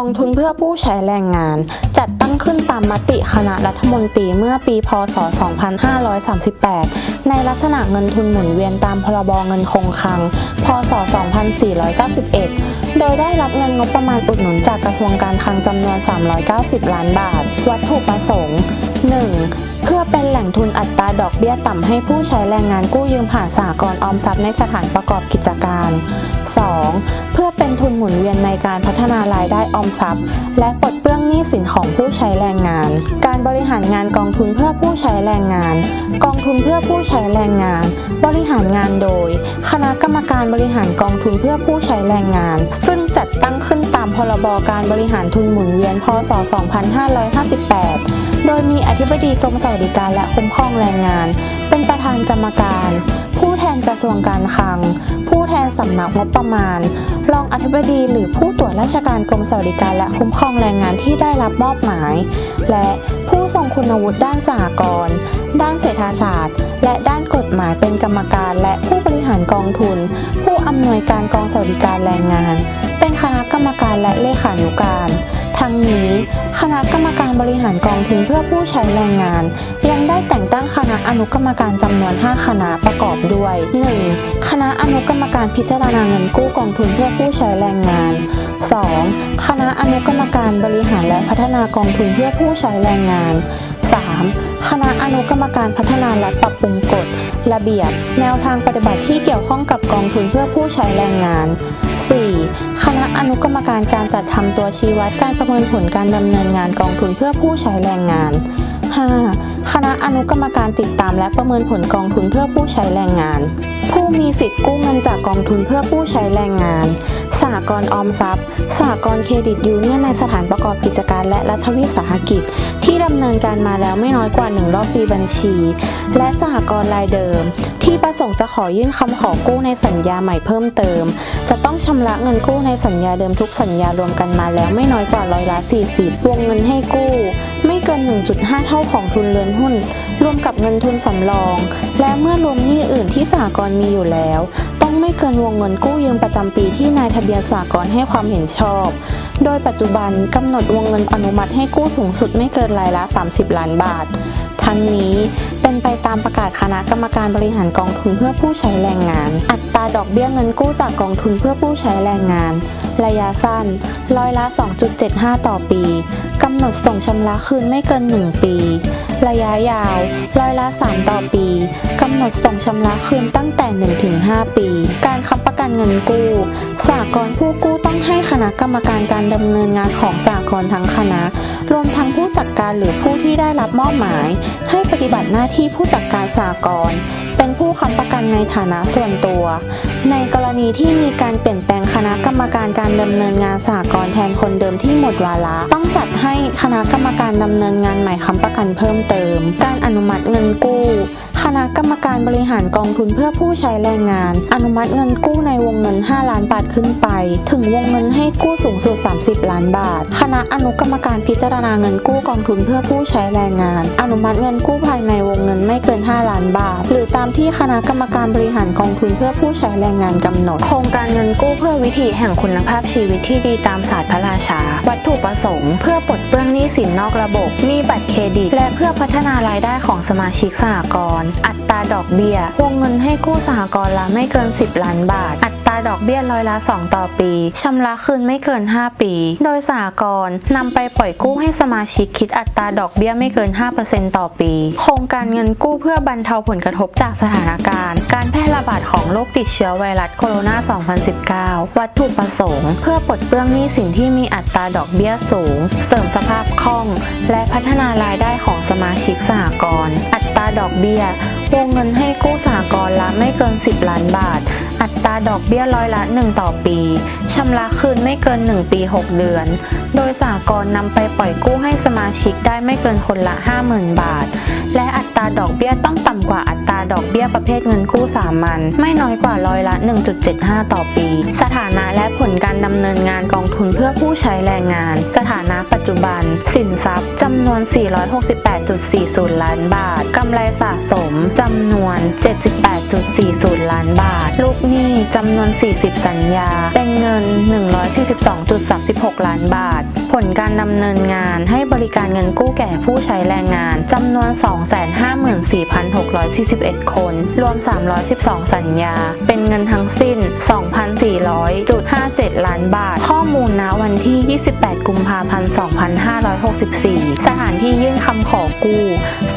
องทุนเพื่อผู้ใช้แรงงาน จัดตั้งขึ้นตามมติคณะรัฐมนตรีเมื่อปี พศ 2538 ในลักษณะเงินทุนหมุนเวียนตามพรบเงินคงคลัง พศ 2491 โดยได้รับเงินงบประมาณอุดหนุนจากกระทรวงการคลังจำนวน 390 ล้านบาท วัตถุประสงค์ 1. เพื่อเป็นแหล่งทุนอัตราดอกเบี้ยต่ำให้ผู้ใช้แรงงานกู้ยืมผ่านสหกรณ์ออมทรัพย์ในสถานประกอบกิจการ 2. เพื่อเป็นทุนหมุนเวียนในการพัฒนารายได้ออมทรัพย์ และปลดเปลื้องหนี้สินของผู้ใช้แรงงาน การบริหารงานกองทุนเพื่อผู้ใช้แรงงาน กองทุนเพื่อผู้ใช้แรงงาน บริหารงานโดย คณะกรรมการบริหารกองทุนเพื่อผู้ใช้แรงงานซึ่งจัดตั้งขึ้นตามพรบการบริหารทุนหมุนเวียน พศ 2558 โดยมีอธิบดีกรมสวัสดิการและคุ้มครองแรงงาน เป็นประธานกรรมการ ผู้แทนกระทรวงการคลัง ผู้ สำนักงบประมาณ รองอธิบดีหรือผู้ตรวจราชการกรมสวัสดิการและคุ้มครองแรงงานที่ได้รับมอบหมาย และผู้ทรงคุณวุฒิด้านสหกรณ์ด้านเศรษฐศาสตร์ และด้านกฎหมายเป็นกรรมการและผู้บริหารกองทุน ผู้อำนวยการกองสวัสดิการแรงงาน เป็นคณะกรรมการและเลขานุการ ทั้งนี้คณะกรรมการบริหารกองทุนเพื่อผู้ใช้แรงงาน ยังได้แต่งตั้งคณะอนุกรรมการจำนวน 5 คณะประกอบด้วย 1. คณะอนุกรรมการพิจารณาเงินกู้กองทุนเพื่อผู้ใช้แรงงาน 2. คณะอนุกรรมการบริหารและพัฒนากองทุนเพื่อผู้ใช้แรงงาน 3. คณะอนุกรรมการพัฒนาและปรับปรุงกฎ ระเบียบ แนวทางปฏิบัติที่เกี่ยวข้องกับกองทุนเพื่อผู้ใช้แรงงาน 4. คณะอนุกรรมการการจัดทำตัวชี้วัดการประเมินผลการดำเนินงานกองทุนเพื่อผู้ใช้แรงงาน 5. คณะอนุกรรมการติดตามและประเมินผลกองทุนเพื่อผู้ใช้แรงงาน ผู้มีสิทธิ์กู้เงินจากกองทุนเพื่อผู้ใช้แรงงาน สหกรณ์ออมทรัพย์ สหกรณ์เครดิตยูเนียนในสถานประกอบกิจการและรัฐวิสาหกิจ ที่ดำเนินการมาแล้วไม่น้อยกว่า 1 รอบปีบัญชี และสหกรณ์รายเดิม ที่ประสงค์จะขอยื่นคำขอกู้ในสัญญาใหม่เพิ่มเติม จะต้องชำระเงินกู้ในสัญญาเดิมทุกสัญญารวมกันมาแล้วไม่น้อยกว่าร้อยละ40วงเงินให้กู้ ไม่เกิน 1.5 เท่าของทุนเลือนหุ้น รวมกับเงินทุนสำรอง และเมื่อรวมหนี้อื่นที่สหกรณ์มีอยู่แล้ว ต้องไม่เกินวงเงินกู้ยืมประจำปีที่นายทะเบียนสหกรณ์ให้ความเห็นชอบ โดยปัจจุบันกำหนดวงเงินอนุมัติให้กู้สูงสุดไม่เกินรายละ 30 ล้านบาท ทั้งนี้เป็นไปตามประกาศคณะกรรมการบริหารกองทุนเพื่อผู้ใช้แรงงาน อัตราดอกเบี้ยเงินกู้จากกองทุนเพื่อผู้ใช้แรงงาน ระยะสั้นร้อยละ 2.75 ต่อปีกำหนดส่งชำระคืนไม่เกิน 1 ปี ระยะยาวร้อยละ 3 ต่อปีกำหนดส่งชำระคืนตั้งแต่ 1-5 ปี การค้ำประกันเงินกู้สหกรผู้กู้ คณะกรรมการการดำเนินงานของสหกรณ์ทั้งคณะ รวมทั้งผู้จัดการหรือผู้ที่ได้รับมอบหมาย ให้ปฏิบัติหน้าที่ผู้จัดการสหกรณ์เป็นผู้ค้ำประกันในฐานะส่วนตัว ในกรณีที่มีการเปลี่ยนแปลงคณะกรรมการการดำเนินงานสหกรณ์แทนคนเดิมที่หมดวาระต้องจัดให้คณะกรรมการดำเนินงานใหม่ค้ำประกันเพิ่มเติม การอนุมัติเงินกู้ ณะกรรมการบริหารกองทุนเพื่อผู้ใช้แรงงาน อนุมัติเงินกู้ในวงเงิน 5 ล้านบาทขึ้นไป ถึงวงเงินให้กู้สูงสุด 30 ล้านบาท คณะอนุกรรมการพิจารณาเงินกู้กองทุนเพื่อผู้ใช้แรงงาน อนุมัติเงินกู้ภายในวงเงินไม่เกิน 5 ล้านบาท หรือตามที่คณะกรรมการบริหารกองทุนเพื่อผู้ใช้แรงงานกำหนด โครงการเงินกู้เพื่อวิถีแห่งคุณภาพชีวิตที่ดีตามศาสตร์พระราชา วัตถุประสงค์ เพื่อปลดเปลื้องหนี้สินนอกระบบหนี้บัตรเครดิต และเพื่อพัฒนารายได้ของสมาชิกสหกรณ์อัตราดอกเบี้ยวงเงินให้กู้สหกรณ์ละไม่เกิน 10 ล้านบาท อัตราดอกเบี้ยร้อยละ 2 ต่อปีชำระคืนไม่เกิน 5 ปี โดยสหกรณ์นำไปปล่อยกู้ให้สมาชิกคิดอัตราดอกเบี้ยไม่เกิน 5%ต่อปี โครงการเงินกู้เพื่อบรรเทาผลกระทบจากสถานการณ์ การแพร่ระบาดของโรคติดเชื้อไวรัสโคโรนา 2019 วัตถุประสงค์ เพื่อปลดเปลื้องหนี้สินที่มีอัตราดอกเบี้ยสูง เสริมสภาพคล่อง และพัฒนารายได้ของสมาชิกสหกรณ์อั ดอกเบี้ย วงเงินให้กู้สหกรณ์ละไม่เกิน 10 ล้านบาท อัตราดอกเบี้ยร้อยละ 1 ต่อปี ชำระคืนไม่เกิน 1 ปี 6 เดือน โดยสหกรณ์นำไปปล่อยกู้ให้สมาชิกได้ไม่เกินคนละ 50,000 บาท และอัตราดอกเบี้ยต้องต่ำกว่าอัตรา ดอกเบี้ยประเภทเงินกู้สามัญไม่น้อยกว่าร้อยละ 1.75 ต่อปี สถานะและผลการดำเนินงานกองทุนเพื่อผู้ใช้แรงงาน สถานะปัจจุบัน สินทรัพย์จำนวน 468.40 ล้านบาทกำไรสะสมจำนวน 78.40 ล้านบาท ลูกหนี้จำนวน 40 สัญญา เป็นเงิน 142.36 ล้านบาท ผลการดำเนินงานให้บริการเงินกู้แก่ผู้ใช้แรงงานจำนวน 254,641คน รวม 312 สัญญา เป็นเงินทั้งสิ้น 2,400.57 ล้านบาท ข้อมูลณวันที่ 28 กุมภาพันธ์ 2564 สถานที่ยื่นคำขอกู้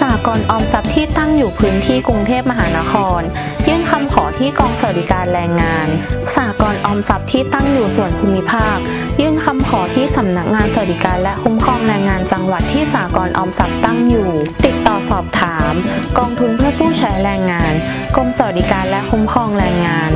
สากลออมทรัพย์ที่ตั้งอยู่พื้นที่กรุงเทพมหานคร ยื่นคำขอ ที่กองสวัสดิการแรงงาน สากลออมทรัพย์ที่ตั้งอยู่ส่วนภูมิภาค ยื่นคำขอที่สำนักงานสวัสดิการและคุ้มครองแรงงานจังหวัดที่สากลออมทรัพย์ตั้งอยู่ ติดต่อสอบถาม กองทุนเพื่อผู้ใช้แรงงาน กรมสวัสดิการและคุ้มครองแรงงาน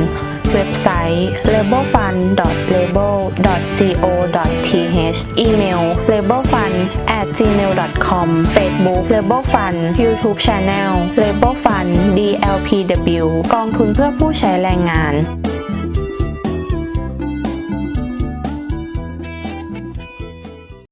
เว็บไซต์ labelfund.label.go.th อีเมล labelfund@gmail.com Facebook labelfund YouTube Channel labelfund DLPW กองทุนเพื่อผู้ใช้แรงงาน